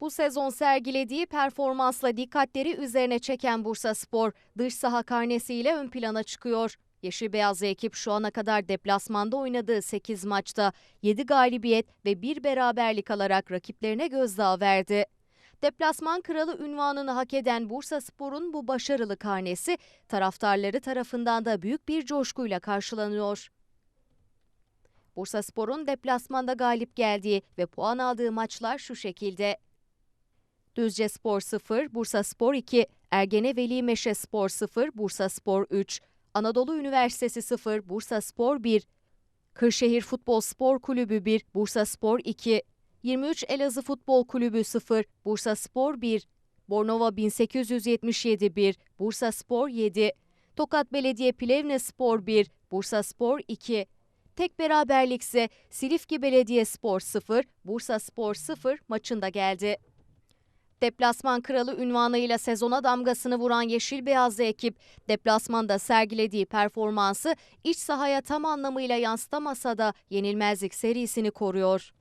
Bu sezon sergilediği performansla dikkatleri üzerine çeken Bursa Spor, dış saha karnesiyle ön plana çıkıyor. Yeşil Beyazlı ekip şu ana kadar deplasmanda oynadığı 8 maçta 7 galibiyet ve 1 beraberlik alarak rakiplerine gözdağı verdi. Deplasman kralı ünvanını hak eden Bursa Spor'un bu başarılı karnesi taraftarları tarafından da büyük bir coşkuyla karşılanıyor. Bursa Spor'un deplasmanda galip geldiği ve puan aldığı maçlar şu şekilde. Düzce Spor 0, Bursa Spor 2, Ergene Veli Meşe Spor 0, Bursa Spor 3, Anadolu Üniversitesi 0, Bursa Spor 1, Kırşehir Futbol Spor Kulübü 1, Bursa Spor 2, 23 Elazığ Futbol Kulübü 0, Bursa Spor 1, Bornova 1877 1, Bursa Spor 7, Tokat Belediye Plevne Spor 1, Bursa Spor 2, Tek beraberlikse Silifke Belediye Spor 0, Bursa Spor 0 maçında geldi. Deplasman kralı ünvanıyla sezona damgasını vuran Yeşil Beyazlı ekip deplasmanda sergilediği performansı iç sahaya tam anlamıyla yansıtamasa da yenilmezlik serisini koruyor.